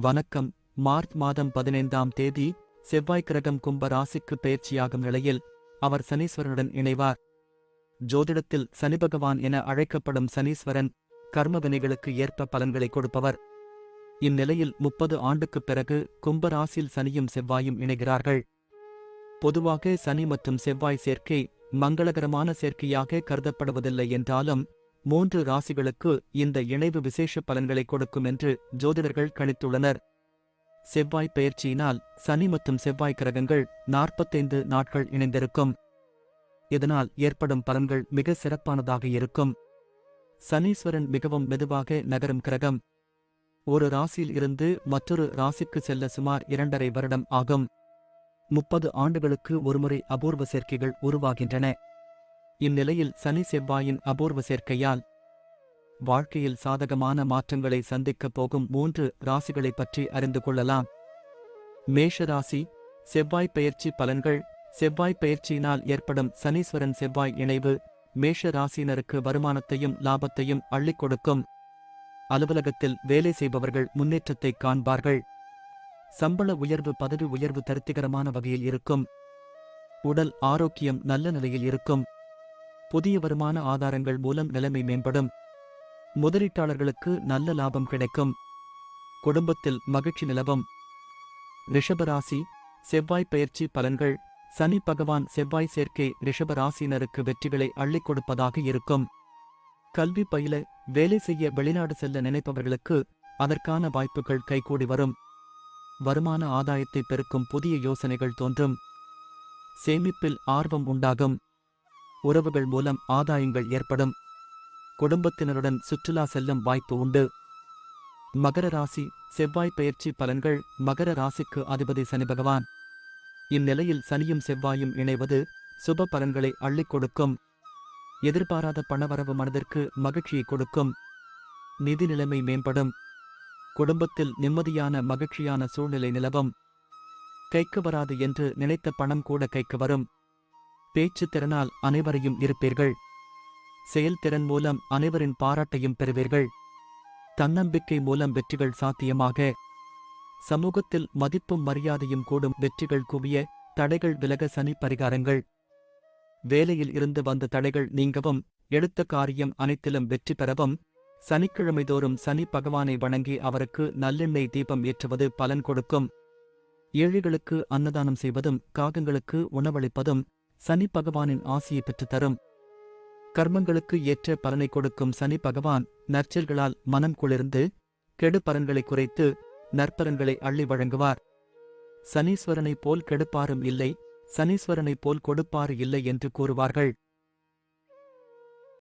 வணக்கம். மார்ச் மாதம் பதினைந்தாம் தேதி செவ்வாய் கிரகம் கும்ப ராசிக்கு பயிற்சியாகும் நிலையில் அவர் சனீஸ்வரனுடன் இணைவார். ஜோதிடத்தில் சனி பகவான் என அழைக்கப்படும் சனீஸ்வரன் கர்மவினைகளுக்கு ஏற்ப பலன்களை கொடுப்பவர். இந்நிலையில் முப்பது ஆண்டுக்குப் பிறகு கும்பராசியில் சனியும் செவ்வாயும் இணைகிறார்கள். பொதுவாக சனி மற்றும் செவ்வாய் சேர்க்கை மங்களகரமான சேர்க்கையாக கருதப்படுவதில்லை என்றாலும் மூன்று ராசிகளுக்கு இந்த இணைவு விசேஷ பலன்களை கொடுக்கும் என்று ஜோதிடர்கள் கணித்துள்ளனர். செவ்வாய் பெயர்ச்சியினால் சனி மற்றும் செவ்வாய் கிரகங்கள் நாற்பத்தைந்து நாட்கள் இணைந்திருக்கும். இதனால் ஏற்படும் பலன்கள் மிக சிறப்பானதாக இருக்கும். சனீஸ்வரன் மிகவும் மெதுவாக நகரும் கிரகம். ஒரு ராசியில் இருந்து மற்றொரு ராசிக்கு செல்ல சுமார் இரண்டரை வருடம் ஆகும். முப்பது ஆண்டுகளுக்கு ஒருமுறை அபூர்வ சேர்க்கைகள் உருவாகின்றன. இந்நிலையில் சனி செவ்வாயின் அபூர்வ சேர்க்கையால் வாழ்க்கையில் சாதகமான மாற்றங்களை சந்திக்கப் போகும் மூன்று ராசிகளைப் பற்றி அறிந்து கொள்ளலாம். மேஷ ராசி செவ்வாய் பெயர்ச்சி பலன்கள். செவ்வாய் பெயர்ச்சியினால் ஏற்படும் சனீஸ்வரன் செவ்வாய் இணைவு மேஷ ராசியினருக்கு வருமானத்தையும் லாபத்தையும் அள்ளிக் கொடுக்கும். அலுவலகத்தில் வேலை செய்பவர்கள் முன்னேற்றத்தை காண்பார்கள். சம்பள உயர்வு பதவி உயர்வு தருத்திகரமான வகையில் இருக்கும். உடல் ஆரோக்கியம் நல்ல நிலையில் இருக்கும். புதிய வருமான ஆதாரங்கள் மூலம் நிலைமை மேம்படும். முதலீட்டாளர்களுக்கு நல்ல லாபம் கிடைக்கும். குடும்பத்தில் மகிழ்ச்சி நிலவும். ரிஷபராசி செவ்வாய் பயிற்சி பலன்கள். சனி பகவான் செவ்வாய் சேர்க்கை ரிஷபராசியினருக்கு வெற்றிகளை அள்ளிக் கொடுப்பதாக இருக்கும். கல்வி பயில வேலை செய்ய வெளிநாடு செல்ல நினைப்பவர்களுக்கு அதற்கான வாய்ப்புகள் கைகூடி வரும். வருமான ஆதாயத்தை பெருக்கும் புதிய யோசனைகள் தோன்றும். சேமிப்பில் ஆர்வம் உண்டாகும். உறவுகள் மூலம் ஆதாயங்கள் ஏற்படும். குடும்பத்தினருடன் சுற்றுலா செல்லும் வாய்ப்பு உண்டு. மகர ராசி செவ்வாய் பயிற்சி பலன்கள் மகர ராசிக்கு அதிபதி சனி பகவான். இந்நிலையில் சனியும் செவ்வாயும் இணைவது சுப பலன்களை அள்ளிக் கொடுக்கும். எதிர்பாராத பணவரவு மனதிற்கு மகிழ்ச்சியை கொடுக்கும். நிதி நிலைமை மேம்படும். குடும்பத்தில் நிம்மதியான மகிழ்ச்சியான சூழ்நிலை நிலவும். கைக்கு வராது என்று நினைத்த பணம் கூட கைக்கு வரும். பேச்சு திறனால் அனைவரையும் இருப்பீர்கள். செயல்திறன் மூலம் அனைவரின் பாராட்டையும் பெறுவீர்கள். தன்னம்பிக்கை மூலம் வெற்றிகள் சாத்தியமாக. சமூகத்தில் மதிப்பும் மரியாதையும் கூடும் வெற்றிகள் குவிய தடைகள் விலக சனி பரிகாரங்கள். வேலையில் இருந்து வந்த தடைகள் நீங்கவும் எடுத்த காரியம் அனைத்திலும் வெற்றி பெறவும் சனிக்கிழமை தோறும் சனி பகவானை வணங்கி அவருக்கு நல்லெண்ணெய் தீபம் ஏற்றுவது பலன் கொடுக்கும். ஏழைகளுக்கு அன்னதானம் செய்வதும் காகங்களுக்கு உணவளிப்பதும் சனி பகவானின் ஆசியை பெற்றுத் தரும் கர்மங்களுக்கு ஏற்ற பலனை கொடுக்கும் சனி பகவான் நற்செல்களால் மனம் குளிர்ந்து கெடு பலன்களை குறைத்து நற்பலன்களை அள்ளி வழங்குவார். சனீஸ்வரனைப் போல் கெடுப்பாரும் இல்லை சனீஸ்வரனைப் போல் கொடுப்பாறு இல்லை என்று கூறுவார்கள்.